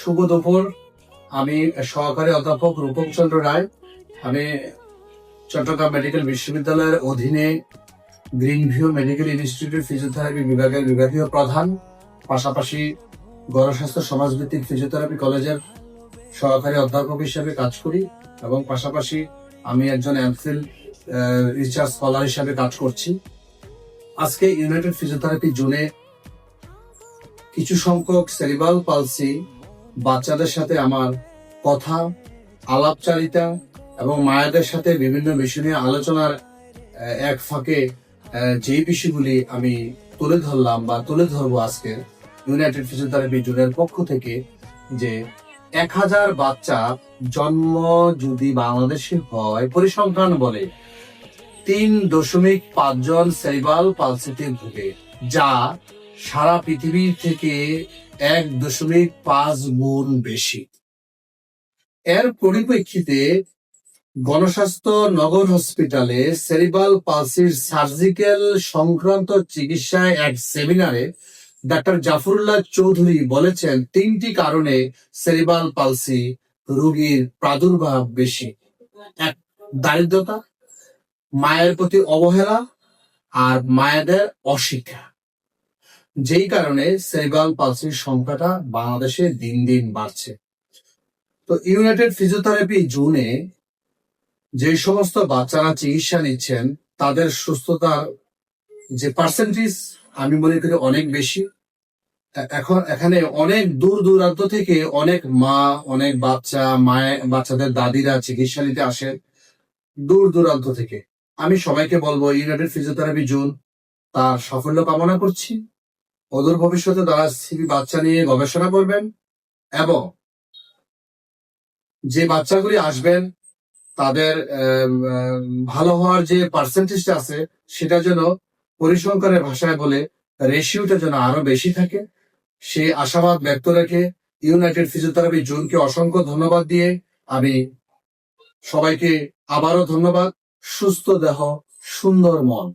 শুভ দুপুর। আমি সহকারী অধ্যাপক রূপম চন্দ্র রায়। আমি চট্টগ্রাম মেডিকেল বিশ্ববিদ্যালয়ের অধীনে green view medical institute physiotherapy বিভাগের বিভাগীয় প্রধান, পাশাপাশি গণস্বাস্থ্য সমাজভিত্তিক ফিজিওথেরাপি কলেজের সহকারী অধ্যাপক হিসেবে কাজ করি এবং পাশাপাশি আমি একজন এমফিল রিসার্চ স্কলার হিসেবে কাজ করছি। আজকে ইউনাইটেড ফিজিওথেরাপি জুনে কিছু সংখ্যক সেরিবাল পালসি বাচ্চাদের সাথে আমার কথা, আলাপচারিতা এবং মায়েদের সাথে বিভিন্ন বিষয় নিয়ে আলোচনার এক ফাঁকে যেই বিষয়গুলি আমি তুলে ধরলাম বা তুলে ধরবো আজকে ইউনাইটেড ফিজিওথেরাপি জুনের পক্ষ থেকে যে এক হাজার বাচ্চা জন্ম যদি বাংলাদেশে হয়, পরিসংখ্যান বলে তিন দশমিক পাঁচজন সেরিবাল পালসিতে ভুগে, যা সারা পৃথিবীর থেকে এক দশমিক পাঁচ গুণ বেশি। এর পরিপ্রেক্ষিতে গণস্বাস্থ্য নগর হসপিটালে সেরিবাল পালসির সার্জিক্যাল সংক্রান্ত চিকিৎসায় এক সেমিনারে ডাক্তার জাফরুল্লাহ চৌধুরী বলেছেন, তিনটি কারণে সেরিবাল পালসি রোগীর প্রাদুর্ভাব বেশি। এক, দারিদ্রতা, মায়ের প্রতি অবহেলা, আর মায়েদের অশিক্ষা। যেই কারণে সেরিবাল পালসির সংখ্যাটা বাংলাদেশে দিন দিন বাড়ছে। তো ইউনাইটেড ফিজিওথেরাপি জুনে যে সমস্ত বাচ্চারা চিকিৎসা নিচ্ছেন, তাদের সুস্থতার যে পার্সেন্টেজ আমি মনে করি অনেক বেশি। এখন এখানে অনেক দূর দূরান্ত থেকে অনেক মা, অনেক বাচ্চা মায়ের বাচ্চাদের দাদিরা চিকিৎসা নিতে আসেন দূর দূরান্ত থেকে। আমি সবাইকে বলব, ইউনাইটেড ফিজিওথেরাপি জুন তার সাফল্য কামনা করছি। অদূর ভবিষ্যতে তারা সিবি বাচ্চা নিয়ে গবেষণা করবেন এবং যে বাচ্চাগুলি আসবেন, তাদের ভালো হওয়ার যে পার্সেন্টেজটা আছে, সেটা যেন পরিসংখ্যানের ভাষায় বলে রেশিওটা যেন আরও বেশি থাকে। সে আশাবাদ ব্যক্ত রেখে ইউনাইটেড ফিজিওথেরাপি জোনকে অসংখ্য ধন্যবাদ দিয়ে আমি সবাইকে আবারও ধন্যবাদ। সুস্থ দেহ, সুন্দর মন।